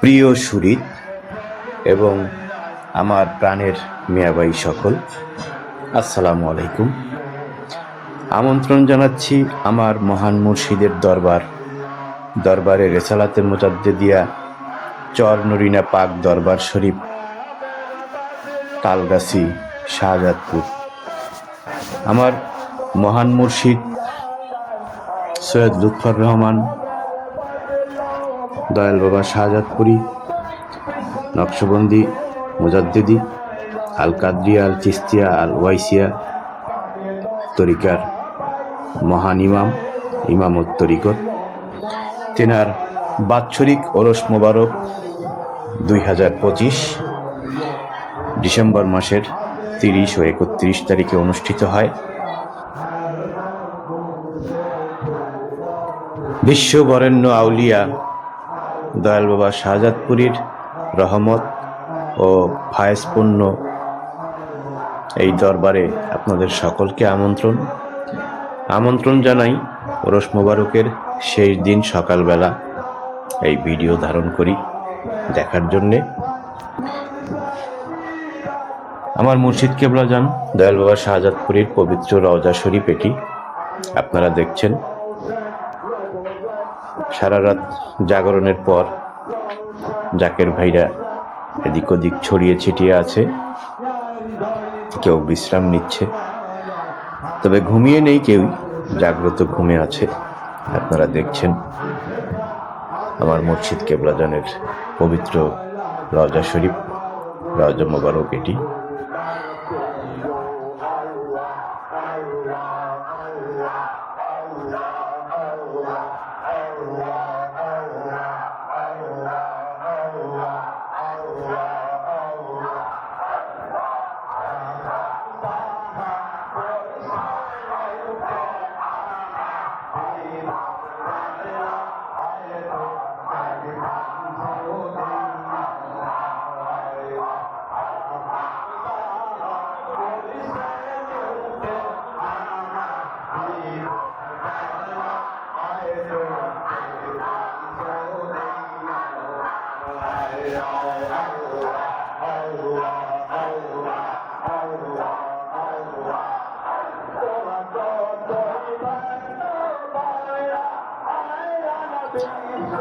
প্রিয় সুরিত এবং আমার প্রাণের মিয়াবাই সকল, আসসালামু আলাইকুম। আমন্ত্রণ জানাচ্ছি আমার মহান মুর্শিদের দরবার, দরবারে রেসালাতে মোজাদ্দে দিয়া চর নরিনা পাক দরবার শরীফ, তালগাছি, শাহজাদপুর। আমার মহান মুর্শিদ সৈয়দ লুৎফর রহমান দয়াল বাবা শাহজাদপুরি, নকশবন্দি, মুজাদ্দিদি আল কাদরিয়া আল চিস্তিয়া আল ওয়াইসিয়া তরিকার মহান ইমাম, ইমামত তরিকত। তেনার বাৎসরিক ওরস মোবারক দুই হাজার পঁচিশ ডিসেম্বর মাসের তিরিশ ও একত্রিশ তারিখে অনুষ্ঠিত হয়। বিশ্ব বরেণ্য আউলিয়া দয়াল বাবা শাহজাদপুরীর রহমত ও ফায়েজপূর্ণ এই দরবারে আপনাদের সকলকে আমন্ত্রণ। আমন্ত্রণ জানাই ওরস মোবারকের শেষ দিন সকালবেলা এই ভিডিও ধারণ করি দেখার জন্যে। আমার মুর্শিদ কেবলা যান, দয়াল বাবা শাহজাদপুরীর পবিত্র রওজা শরীফ এটি। আপনারা দেখছেন সারা রাত জাগরণের পর জাকের ভাইরা এদিক ওদিক ছড়িয়ে ছিটিয়ে আছে। কেউ বিশ্রাম নিচ্ছে। তবে ঘুমিয়ে নেই কেউই জাগ্রত ঘুমে আছে। আপনারা দেখছেন আমার মুর্শিদ কেবলাজানের পবিত্র রজা শরীফ রজা মোবারক এটি। Allah.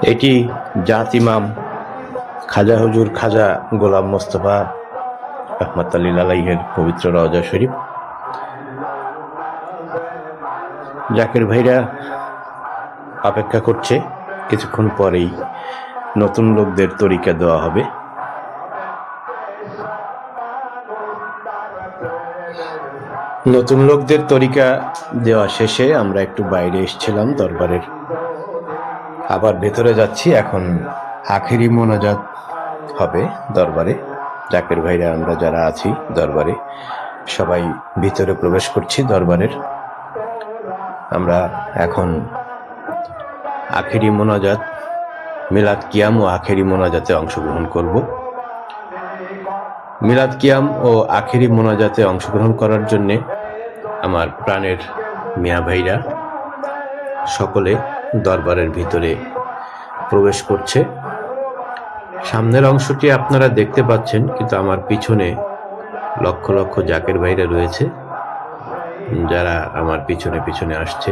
এটি জাত ইমাম খাজা হুজুর খাজা গোলাম মোস্তফা রহমত আলী পবিত্র রওজা শরীফ। জাকের ভাইরা অপেক্ষা করছে, কিছুক্ষণ পরেই নতুন লোকদের তরিকা দেওয়া হবে। নতুন লোকদের তরিকা দেওয়া শেষে আমরা একটু বাইরে এসেছিলাম দরবারের আবার ভেতরে যাচ্ছি, এখন আখেরি মোনাজাত হবে দরবারে। জাকের ভাইরা, আমরা যারা আছি দরবারে, সবাই ভিতরে প্রবেশ করছি দরবারের। আমরা এখন আখেরি মোনাজাত, মিলাদ কিয়াম ও আখেরি মোনাজাতে অংশগ্রহণ করব। মিলাদ কিয়াম ও আখেরি মোনাজাতে অংশগ্রহণ করার জন্যে আমার প্রাণের মিয়া ভাইরা, সকলে দরবারের ভিতরে প্রবেশ করছে। সামনের অংশটি আপনারা দেখতে পাচ্ছেন, কিন্তু আমার পিছনে লক্ষ লক্ষ জাকের বাইরে রয়েছে, যারা আমার পিছনে পিছনে আসছে।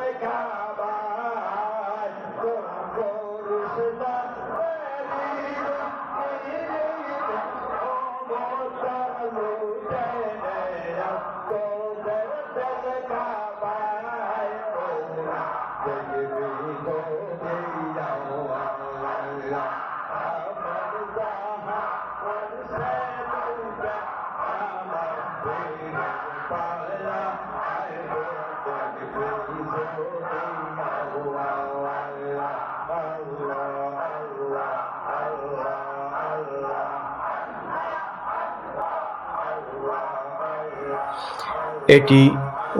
এটি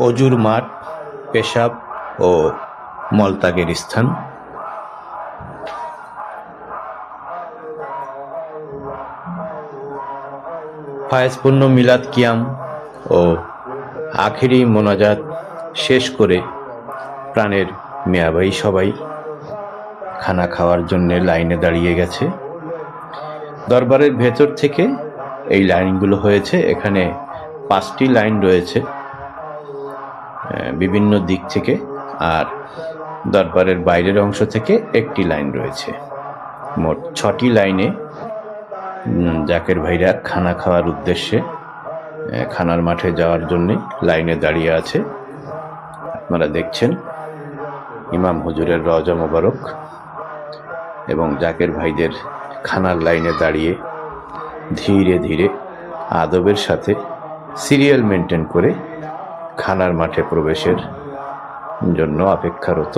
অজুর মাঠ, পেশাব ও মলত্যাগের স্থান। ফায়েজপূর্ণ মিলাদ কিয়াম ও আখেরি মোনাজাত শেষ করে প্রাণের মেয়াবাই সবাই খানা খাওয়ার জন্য লাইনে দাঁড়িয়ে গেছে। দরবারের ভেতর থেকে এই লাইনগুলো হয়েছে। এখানে পাঁচটি লাইন রয়েছে। বিভিন্ন দিক থেকে আর দরবারের বাইরের অংশ থেকে একটি লাইন রয়েছে। মোট ছটি লাইনে জাকের ভাইরা খানা খাওয়ার উদ্দেশ্যে খানার মাঠে যাওয়ার জন্যে লাইনে দাঁড়িয়ে আছে। আপনারা দেখছেন ইমাম হুজুরের রজা মোবারক এবং জাকের ভাইদের খানার লাইনে দাঁড়িয়ে ধীরে ধীরে আদবের সাথে সিরিয়াল মেনটেন করে খানার মাঠে প্রবেশের জন্য অপেক্ষারত।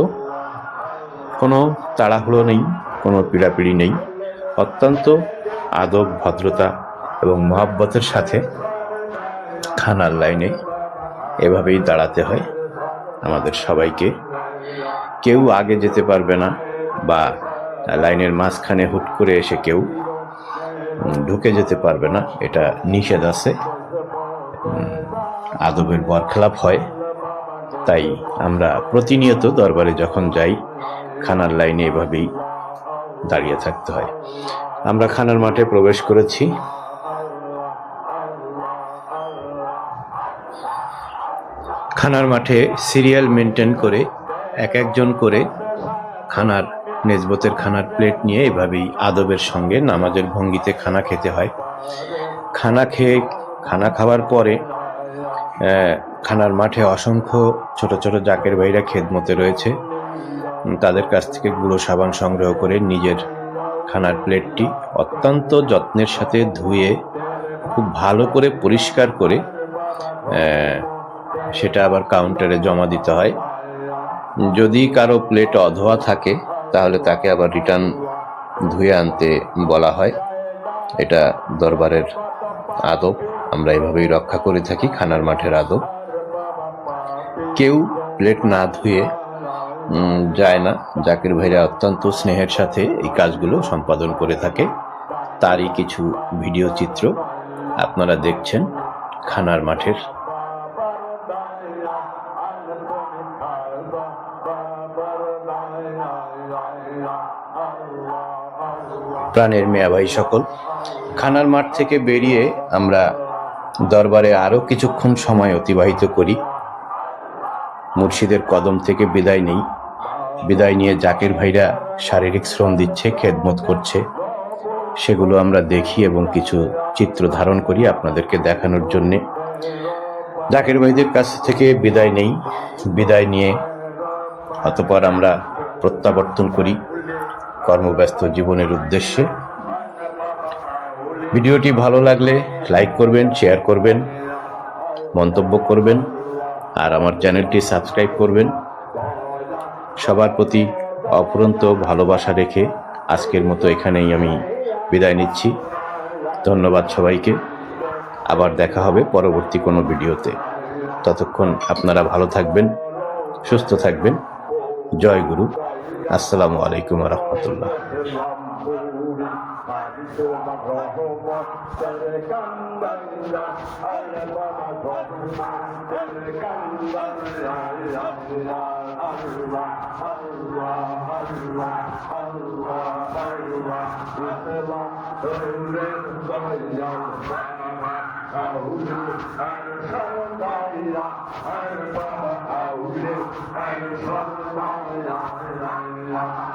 কোনো তাড়াহুড়ো নেই, কোনো পীড়াপিড়ি নেই। অত্যন্ত আদব, ভদ্রতা এবং মহাব্বতের সাথে খানার লাইনে এভাবেই দাঁড়াতে হয় আমাদের সবাইকে। কেউ আগে যেতে পারবে না বা লাইনের মাঝখানে হুট করে এসে কেউ ঢুকে যেতে পারবে না, এটা নিষেধ আছে। আদবের বরখেলাপ হয়। তাই আমরা প্রতিনিয়ত দরবারে যখন যাই, খানার লাইনে এভাবেই দাঁড়িয়ে থাকতে হয়। আমরা খানার মাঠে প্রবেশ করেছি। খানার মাঠে সিরিয়াল মেনটেন করে এক একজন করে খানার নেজবতের খানার প্লেট নিয়ে এভাবেই আদবের সঙ্গে নামাজের ভঙ্গিতে খানা খেতে হয়। খানা খেয়ে, খানা খাওয়ার পরে খানার মাঠে অসংখ্য ছোট ছোট জাকের ভাইরা খেদমতে রয়েছে। তাদের কাছ থেকে গুঁড়ো সাবান সংগ্রহ করে নিজের খানার প্লেটটি অত্যন্ত যত্নের সাথে ধুয়ে, খুব ভালো করে পরিষ্কার করে সেটা আবার কাউন্টারে জমা দিতে হয়। যদি কারও প্লেট অধোয়া থাকে, তাহলে তাকে আবার রিটার্ন ধুয়ে আনতে বলা হয়। এটা দরবারের আদব। আমরা এভাবেই রক্ষা করে থাকি খানার মাঠের আদব। কেউ প্লেট না ধুয়ে যায় না। জাকির ভাইরা অত্যন্ত স্নেহের সাথে এই কাজগুলো সম্পাদন করে থাকে। তারই কিছু ভিডিও চিত্র আপনারা দেখছেন খানার মাঠের। প্রাণের মেয়া ভাই সকল। খানার মাঠ থেকে বেরিয়ে আমরা দরবারে আরও কিছুক্ষণ সময় অতিবাহিত করি। মুর্শিদের কদম থেকে বিদায় নেই। বিদায় নিয়ে জাকির ভাইরা শারীরিক শ্রম দিচ্ছে, খেদমত করছে। সেগুলো আমরা দেখি এবং কিছু চিত্র ধারণ করি আপনাদেরকে দেখানোর জন্যে। জাকির ভাইদের কাছ থেকে বিদায় নেই। বিদায় নিয়ে অতপর আমরা প্রত্যাবর্তন করি। কর্মব্যস্ত জীবনের উদ্দেশ্যে। ভিডিওটি ভালো লাগলে লাইক করবেন, শেয়ার করবেন, মন্তব্য করবেন, আর আমার চ্যানেলটি সাবস্ক্রাইব করবেন। সবার প্রতি অফুরন্ত ভালোবাসা রেখে আজকের মতো এখানেই আমি বিদায় নিচ্ছি। ধন্যবাদ সবাইকে। আবার দেখা হবে পরবর্তী কোনো ভিডিওতে। ততক্ষণ আপনারা ভালো থাকবেন, সুস্থ থাকবেন। জয় গুরু। আসসালামু আলাইকুম রহমতুল্লাহ। তোমার ভগবান তের কান্দাল্লা আরে বাবা ভগবান তের কান্দাল্লা আল্লাহ আল্লাহ আল্লাহ আল্লাহ আল্লাহ আল্লাহ ইসলাম রে বাজাও বাবা আউযু আর সাল্লাল্লাহ আর বাবা আউযু আর সাল্লাল্লাহ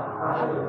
Hallelujah.